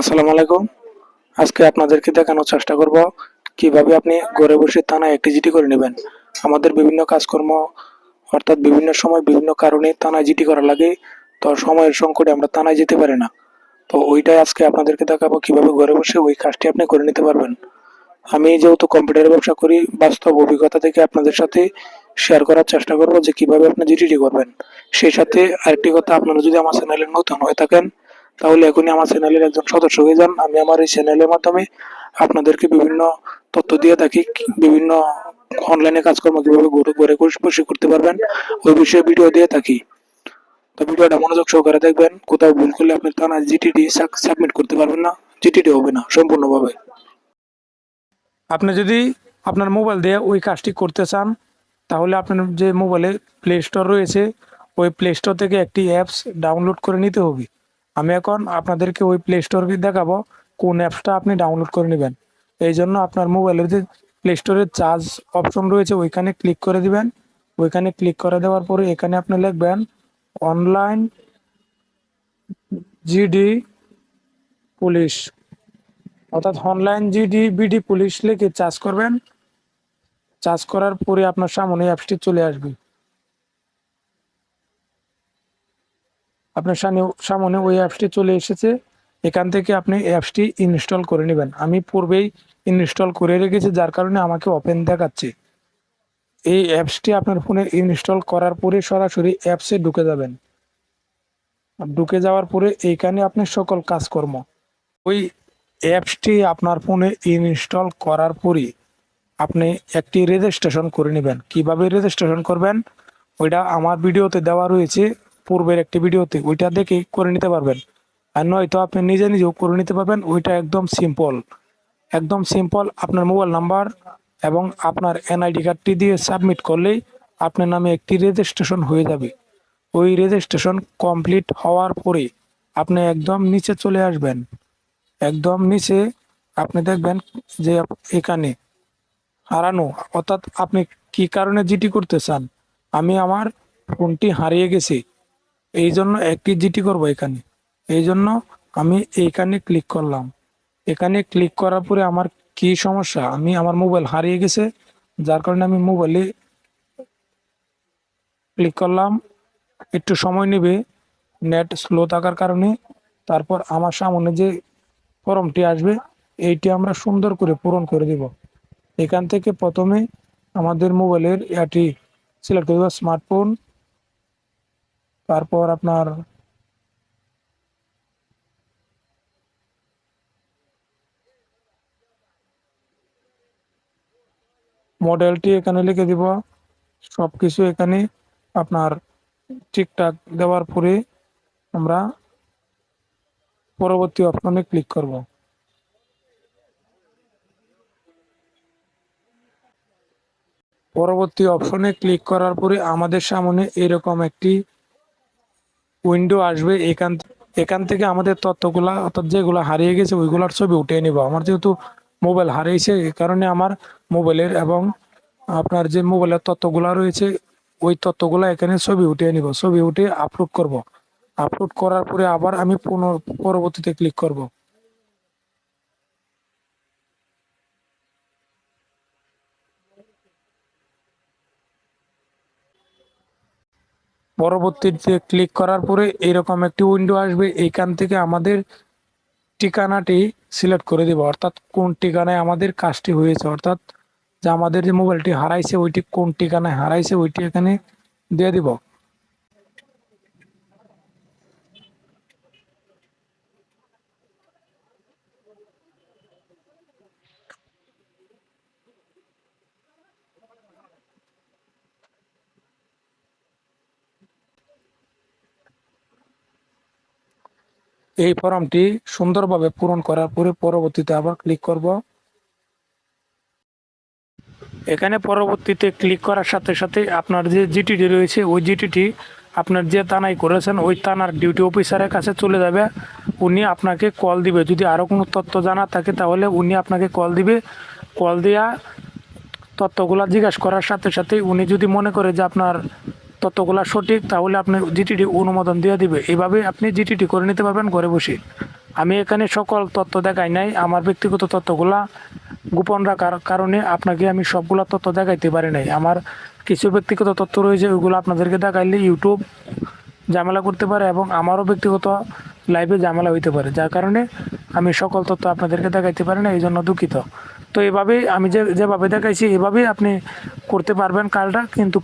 আসসালামু আলাইকুম। আজকে আপনাদেরকে দেখানোর চেষ্টা করব কীভাবে আপনি ঘরে বসে থানায় একটি করে নেবেন। আমাদের বিভিন্ন কাজকর্ম, অর্থাৎ বিভিন্ন সময় বিভিন্ন কারণে থানায় জিটি করা লাগে, তো সময়ের সংকটে আমরা থানায় যেতে পারি না। তো ওইটাই আজকে আপনাদেরকে দেখাবো কীভাবে ঘরে বসে ওই কাজটি আপনি করে নিতে পারবেন। আমি যেহেতু কম্পিউটারের ব্যবসা করি, বাস্তব অভিজ্ঞতা থেকে আপনাদের সাথে শেয়ার করার চেষ্টা করব যে কীভাবে আপনি জিটিটি করবেন। সেই সাথে আরেকটি কথা, আপনারা যদি আমার চ্যানেলে নতুন হয়ে থাকেন তাহলে এখনই আমার চ্যানেলের একজন সদস্য হয়ে যান। আমি আমার এই চ্যানেলের মাধ্যমে আপনাদেরকে বিভিন্ন তথ্য দিয়ে থাকি, বিভিন্ন অনলাইনে কাজকর্ম কীভাবে ঘরে বসে করতে পারবেন, ওই বিষয়ে ভিডিও দিয়ে থাকি। তো ভিডিওটা মনোযোগ সহকারে দেখবেন। কোথাও ভুল করলে আপনি থানা জিটিডি সাবমিট করতে পারবেন না জিটিডি হবে না, সম্পূর্ণভাবে। আপনি যদি আপনার মোবাইল দিয়ে ওই কাজটি করতে চান, তাহলে আপনার যে মোবাইলে প্লে স্টোর রয়েছে, ওই প্লে স্টোর থেকে একটি অ্যাপস ডাউনলোড করে নিতে হবে। আমি এখন আপনাদেরকে ওই প্লে স্টোর দেখাবো কোন অ্যাপসটা আপনি ডাউনলোড করে নেবেন। এই জন্য আপনার মোবাইলের যে প্লে স্টোরের চার্জ অপশন রয়েছে, ওইখানে ক্লিক করে দিবেন। ওইখানে ক্লিক করে দেওয়ার পরে এখানে আপনি লিখবেন অনলাইন জিডি পুলিশ অর্থাৎ অনলাইন জিডি বিডি পুলিশ লিখে চার্জ করবেন। চার্জ করার পরে আপনার সামনে অ্যাপসটি চলে আসবে। আপনার সামনে- সামনে ওই অ্যাপসটি চলে এসেছে। এখান থেকে আপনি অ্যাপসটি ইনস্টল করে নেবেন। আমি পূর্বেই ইনস্টল করে রেখেছি, যার কারণে আমাকে ওপেন দেখাচ্ছে। এই অ্যাপসটি আপনার ফোনে ইনস্টল করার পরে সরাসরি অ্যাপসে ঢুকে যাবেন। ঢুকে যাওয়ার পরে এইখানে আপনি সকল কাজকর্ম। ওই অ্যাপসটি আপনার ফোনে ইনস্টল করার পরে আপনি একটি রেজিস্ট্রেশন করে নেবেন। কীভাবে রেজিস্ট্রেশন করবেন? ওইটা আমার ভিডিওতে দেওয়া রয়েছে। পূর্বের একটি ভিডিওতে ওইটা দেখে করে নিতে পারবেন। আর নয়তো আপনি নিজে নিজেও করে নিতে পারবেন ওইটা একদম সিম্পল একদম সিম্পল আপনার মোবাইল নাম্বার এবং আপনার এনআইডি কার্ডটি দিয়ে সাবমিট করলেই আপনার নামে একটি রেজিস্ট্রেশন হয়ে যাবে। ওই রেজিস্ট্রেশন কমপ্লিট হওয়ার পরে আপনি একদম নিচে চলে আসবেন। একদম নিচে আপনি দেখবেন যে এখানে হারানো অর্থাৎ আপনি কি কারণে জিটি করতে চান? আমি আমার ফোনটি হারিয়ে গেছি। এই জন্য একটি জিটি করব এখানে। এই জন্য আমি এইখানে ক্লিক করলাম। এখানে ক্লিক করার পরে আমার কি সমস্যা? আমি আমার মোবাইল হারিয়ে গেছে, যার কারণে আমি মোবাইলে ক্লিক করলাম। একটু সময় নেবে নেট স্লো থাকার কারণে। তারপর আমার সামনে যে ফর্মটি আসবে, এইটি আমরা সুন্দর করে পূরণ করে দিব। এখান থেকে প্রথমে আমাদের মোবাইলের এটি সিলেক্ট করব স্মার্টফোন তারপর আপনার মডেলটি এখানে লিখে দিব। সব কিছু এখানে আপনার ঠিকঠাক দেওয়ার পরে আমরা পরবর্তী অপশনে ক্লিক করব। পরবর্তী অপশনে ক্লিক করার পরে আমাদের সামনে এরকম একটি উইন্ডো আসবে, এখান এখান থেকে আমাদের তথ্যগুলা, অর্থাৎ যেগুলো হারিয়ে গেছে, ওইগুলোর ছবি উঠিয়ে নিব। আমার যেহেতু মোবাইল হারিয়েছে, এই কারণে আমার মোবাইলের এবং আপনার যে মোবাইলের তথ্যগুলো রয়েছে, ওই তথ্যগুলো এখানে ছবি উঠিয়ে নিব। ছবি উঠিয়ে আপলোড করব। আপলোড করার পরে আবার আমি পুনর, পরবর্তীতে ক্লিক করব। পরবর্তীতে ক্লিক করার পরে এরকম একটি উইন্ডো আসবে। এইখান থেকে আমাদের ঠিকানাটি সিলেক্ট করে দেব। অর্থাৎ কোন ঠিকানায় আমাদের কাজটি হয়েছে। অর্থাৎ যে আমাদের যে মোবাইলটি হারাইছে, ওইটি কোন ঠিকানায় হারাইছে, ওইটি এখানে দিয়ে দিব। এই ফর্মটি সুন্দরভাবে পূরণ করার পরে পরবর্তীতে আবার ক্লিক করব। এখানে পরবর্তীতে ক্লিক করার সাথে সাথে আপনার যে জিটিটি রয়েছে, ওই জিটিটি আপনার যে থানায় করেছেন, ওই থানার ডিউটি অফিসারের কাছে চলে যাবে। উনি আপনাকে কল দিবে। যদি আরও কোনো তথ্য জানা থাকে, তাহলে উনি আপনাকে কল দিবে। কল দেওয়া তথ্যগুলা জিজ্ঞাসা করার সাথে সাথে উনি যদি মনে করে যে আপনার তথ্যগুলা সঠিক, তাহলে আপনি জিটিটি অনুমোদন দিয়ে দিবে। এভাবে আপনি জিটিটি করে নিতে পারবেন, ঘরে বসে। আমি এখানে সকল তথ্য দেখাই নাই, আমার ব্যক্তিগত তথ্যগুলা গোপন রাখার কারণে আপনাকে আমি সবগুলো তথ্য দেখাইতে পারি নাই। আমার কিছু ব্যক্তিগত তথ্য রয়েছে, ওইগুলো আপনাদেরকে দেখাইলে ইউটিউব ঝামেলা করতে পারে এবং আমারও ব্যক্তিগত লাইফে ঝামেলা হইতে পারে, যার কারণে আমি সকল তথ্য আপনাদেরকে দেখাইতে পারি না এই জন্য দুঃখিত। তো এভাবেই আমি যে, যেভাবে দেখাইছি, এভাবেই আপনি করতে পারবেন কালটা কিন্তু